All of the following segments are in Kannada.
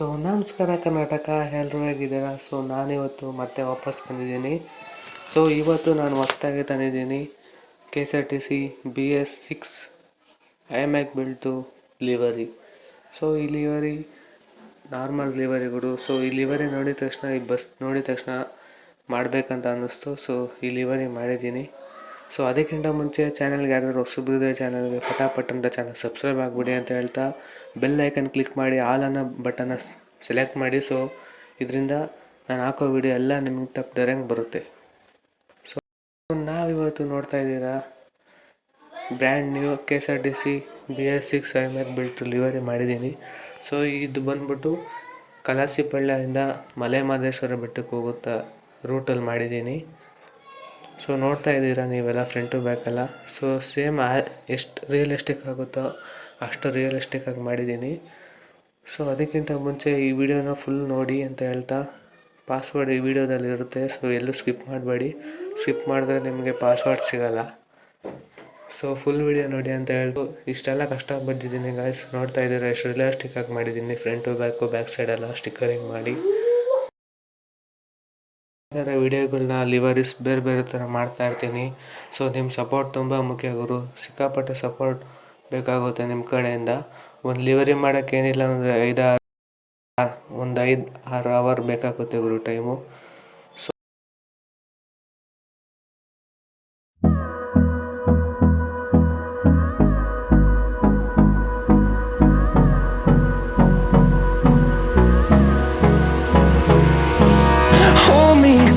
ಸೊ ನಮಸ್ಕಾರ ಕರ್ನಾಟಕ ಎಲ್ಲರೂ ಹೇಗಿದ್ದೀರಾ? ಸೊ ನಾನಿವತ್ತು ಮತ್ತೆ ವಾಪಸ್ ಬಂದಿದ್ದೀನಿ. ಸೊ ಇವತ್ತು ನಾನು ಹೊಸ್ದಾಗಿ ತಂದಿದ್ದೀನಿ K S R T C B S six I mac built livery so ಈ ಲಿವರಿ ನಾರ್ಮಲ್ ಲಿವರಿಗಳು ಸೊ ಈ ಲಿವರಿ ನೋಡಿದ ತಕ್ಷಣ, ಈ ಬಸ್ ನೋಡಿದ ತಕ್ಷಣ ಮಾಡಬೇಕಂತ ಅನ್ನಿಸ್ತು. ಸೊ ಈ ಲಿವರಿ ಮಾಡಿದ್ದೀನಿ. ಸೊ ಅದಕ್ಕಿಂತ ಮುಂಚೆ ಚಾನಲ್ಗೆ ಯಾರಾದರೂ ಹೊಸಬ್ರಿದ್ರೆ ಚಾನಲ್ಗೆ ಪಟಾಪಟ್ ಅಂತ ಚಾನಲ್ ಸಬ್ಸ್ಕ್ರೈಬ್ ಆಗಿಬಿಡಿ ಅಂತ ಹೇಳ್ತಾ ಬೆಲ್ ಐಕನ್ ಕ್ಲಿಕ್ ಮಾಡಿ ಆಲ್ ಅನ್ನೋ ಬಟನ್ನ ಸೆಲೆಕ್ಟ್ ಮಾಡಿ. ಸೊ ಇದರಿಂದ ನಾನು ಹಾಕೋ ವಿಡಿಯೋ ಎಲ್ಲ ನಿಮಗೆ ತಪ್ಪದಂಗೆ ಬರುತ್ತೆ. ಸೊ ನಾವಿವತ್ತು ನೋಡ್ತಾ ಇದ್ದೀರಾ brand new K S R T C B S six I mac built livery ಮಾಡಿದ್ದೀನಿ. ಸೊ ಇದು ಬಂದ್ಬಿಟ್ಟು ಕಲಾಸಿಪಳ್ಳಿಯಿಂದ ಮಲೆ ಮಹದೇಶ್ವರ ಬೆಟ್ಟಕ್ಕೆ ಹೋಗುತ್ತಾ ರೂಟಲ್ಲಿ ಮಾಡಿದ್ದೀನಿ. ಸೊ ನೋಡ್ತಾ ಇದ್ದೀರಾ ನೀವೆಲ್ಲ ಫ್ರಂಟು ಬ್ಯಾಕೆಲ್ಲ ಸೊ ಸೇಮ್ ಎಷ್ಟು ರಿಯಲಿಸ್ಟಿಕ್ ಆಗುತ್ತೋ ಅಷ್ಟು ರಿಯಲಿಸ್ಟಿಕ್ ಆಗಿ ಮಾಡಿದ್ದೀನಿ. ಸೊ ಅದಕ್ಕಿಂತ ಮುಂಚೆ ಈ ವಿಡಿಯೋನ ಫುಲ್ ನೋಡಿ ಅಂತ ಹೇಳ್ತಾ ಪಾಸ್ವರ್ಡ್ ಈ ವಿಡಿಯೋದಲ್ಲಿ ಇರುತ್ತೆ ಸೊ ಎಲ್ಲೂ ಸ್ಕಿಪ್ ಮಾಡಬೇಡಿ. ಸ್ಕಿಪ್ ಮಾಡಿದ್ರೆ ನಿಮಗೆ ಪಾಸ್ವರ್ಡ್ ಸಿಗಲ್ಲ. ಸೊ ಫುಲ್ ವಿಡಿಯೋ ನೋಡಿ ಅಂತ ಹೇಳ್ತು ಇಷ್ಟೆಲ್ಲ ಕಷ್ಟ ಬಂದಿದ್ದೀನಿ ಗಾಯ್ಸ್ ನೋಡ್ತಾ ಇದ್ದೀರಾ, ಎಷ್ಟು ರಿಯಲಿಸ್ಟಿಕ್ ಆಗಿ ಮಾಡಿದ್ದೀನಿ ಫ್ರಂಟು ಬ್ಯಾಕು ಬ್ಯಾಕ್ ಸೈಡೆಲ್ಲ ಸ್ಟಿಕ್ಕರಿಂಗ್ ಮಾಡಿ. ಥರ ವಿಡಿಯೋಗಳನ್ನ ಲಿವರಿಸ್ ಬೇರೆ ಬೇರೆ ಥರ ಮಾಡ್ತಾ ಇರ್ತೀನಿ. ಸೊ ನಿಮ್ಮ ಸಪೋರ್ಟ್ ತುಂಬ ಮುಖ್ಯ ಗುರು. ಸಿಕ್ಕಾಪಟ್ಟೆ ಸಪೋರ್ಟ್ ಬೇಕಾಗುತ್ತೆ ನಿಮ್ಮ ಕಡೆಯಿಂದ. ಒಂದು ಲಿವರಿ ಮಾಡೋಕ್ಕೇನಿಲ್ಲ ಅಂದರೆ ಐದಾರು, ಒಂದು ಐದು, ಆರು ಅವರ್ ಬೇಕಾಗುತ್ತೆ ಗುರು time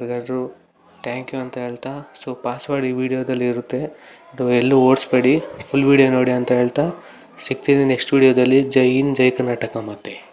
ಅವ್ರಿಗಾದ್ರೂ ಥ್ಯಾಂಕ್ ಯು ಅಂತ ಹೇಳ್ತಾ ಸೊ ಪಾಸ್ವರ್ಡ್ ಈ ವಿಡಿಯೋದಲ್ಲಿ ಇರುತ್ತೆ. ಇದು ಎಲ್ಲೂ ಓಡಿಸ್ಬೇಡಿ ಫುಲ್ ವಿಡಿಯೋ ನೋಡಿ ಅಂತ ಹೇಳ್ತಾ. ಸಿಗ್ತೀನಿ ನೆಕ್ಸ್ಟ್ ವಿಡಿಯೋದಲ್ಲಿ ಜೈ ಇನ್ ಜೈ ಕರ್ನಾಟಕ ಮತ್ತೆ.